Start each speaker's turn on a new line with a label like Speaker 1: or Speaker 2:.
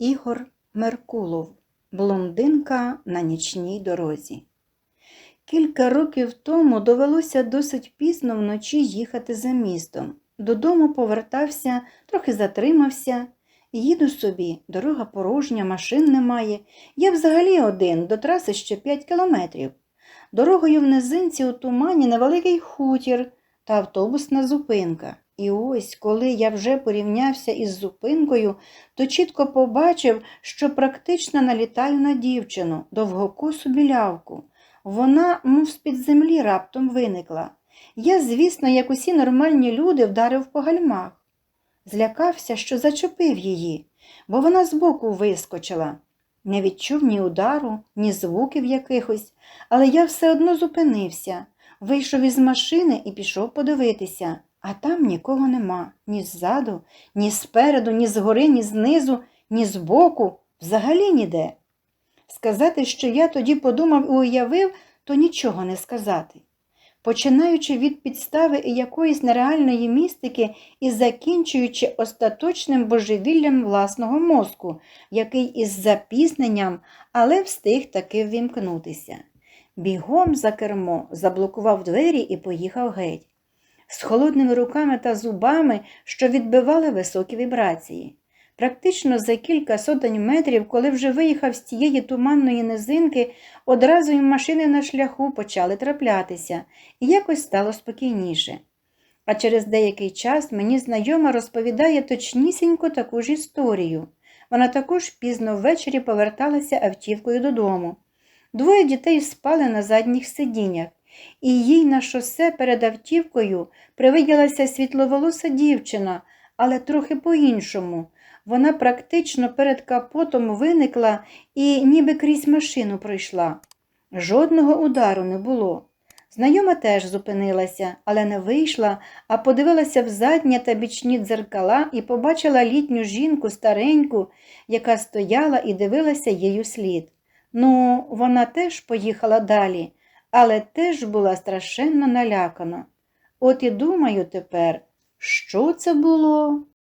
Speaker 1: Ігор Меркулов Блондинка на нічній дорозі. Кілька років тому довелося досить пізно вночі їхати за містом. Додому повертався, трохи затримався. Їду собі, дорога порожня, машин немає. Я взагалі один, до траси ще 5 кілометрів. Дорогою в низинці у тумані невеликий хутір та автобусна зупинка. І ось, коли я вже порівнявся із зупинкою, то чітко побачив, що практично налітаю на дівчину, довгокосу білявку. Вона, мов з-під землі, раптом виникла. Я, звісно, як усі нормальні люди, вдарив по гальмах. Злякався, що зачепив її, бо вона збоку вискочила. Не відчув ні удару, ні звуків якихось, але я все одно зупинився, вийшов із машини і пішов подивитися, а там нікого нема ні ззаду, ні спереду, ні згори, ні знизу, ні збоку, взагалі ніде. Сказати, що я тоді подумав і уявив, то нічого не сказати. Починаючи від підстави і якоїсь нереальної містики і закінчуючи остаточним божевіллям власного мозку, який із запізненням, але встиг таки ввімкнутися. Бігом за кермо заблокував двері і поїхав геть, з холодними руками та зубами, що відбивали високі вібрації. Практично за кілька сотень метрів, коли вже виїхав з тієї туманної низинки, одразу й машини на шляху почали траплятися, і якось стало спокійніше. А через деякий час мені знайома розповідає точнісінько таку ж історію. Вона також пізно ввечері поверталася автівкою додому. Двоє дітей спали на задніх сидіннях, і їй на шосе перед автівкою привиділася світловолоса дівчина, але трохи по-іншому. Вона практично перед капотом виникла і ніби крізь машину пройшла. Жодного удару не було. Знайома теж зупинилася, але не вийшла, а подивилася в заднє та бічні дзеркала і побачила літню жінку стареньку, яка стояла і дивилася їй слід. Ну, вона теж поїхала далі, але теж була страшенно налякана. От і думаю тепер, що це було?